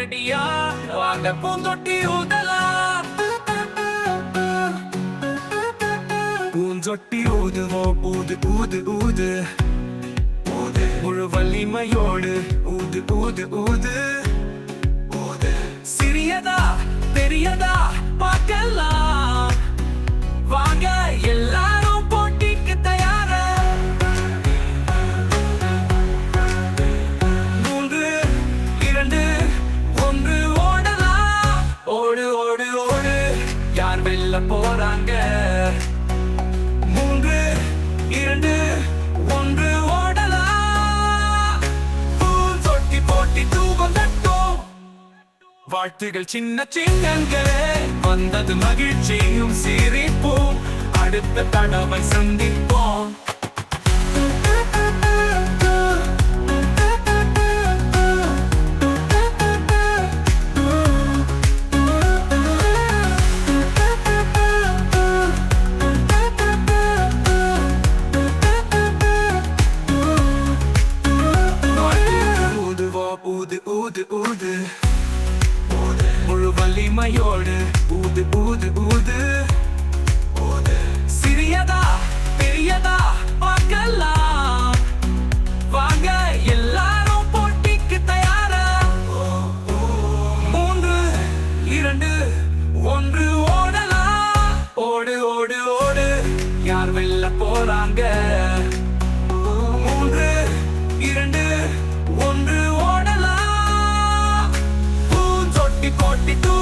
ரெடியா? வாங்க பூந்தொட்டி ஊதலாம். பூஞ்சொட்டி ஊதுவோம் ஊது ஊது ஊது. ஊது. முழு வலிமையோடு ஊது ஊது ஊது. யார் வெல்ல போறாங்க. மூன்று இரண்டு ஒன்று ஓடலாம் பூல் தொட்டி போட்டி தூவம் தட்டும். வாழ்த்துகள் சின்ன சின்னங்களே. வந்தது மகிழ்ச்சியும் சிரிப்பும். அடுத்த தடவை சந்திப்போம். வலிமையோடு ஊது ஊது ஊது. ஊது சிறியதா பெரியதா பார்க்கலாம் வாங்க எல்லாரும் போட்டிக்கு தயாரா. மூன்று இரண்டு ஒன்று ஓடலாம் ஓடு ஓடு ஓடு. யார் வெல்ல போறாங்க? மூன்று இரண்டு ஒன்று ஓடலாம் பூஞ்சொட்டி போட்டி தூ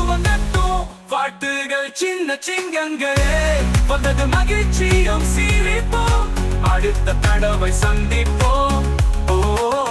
பாட்டுகள் சின்ன சிங்கங்களே. வந்தது மகிழ்ச்சியும் சிரிப்போம். அடுத்த தடவை சந்திப்போம். ஓ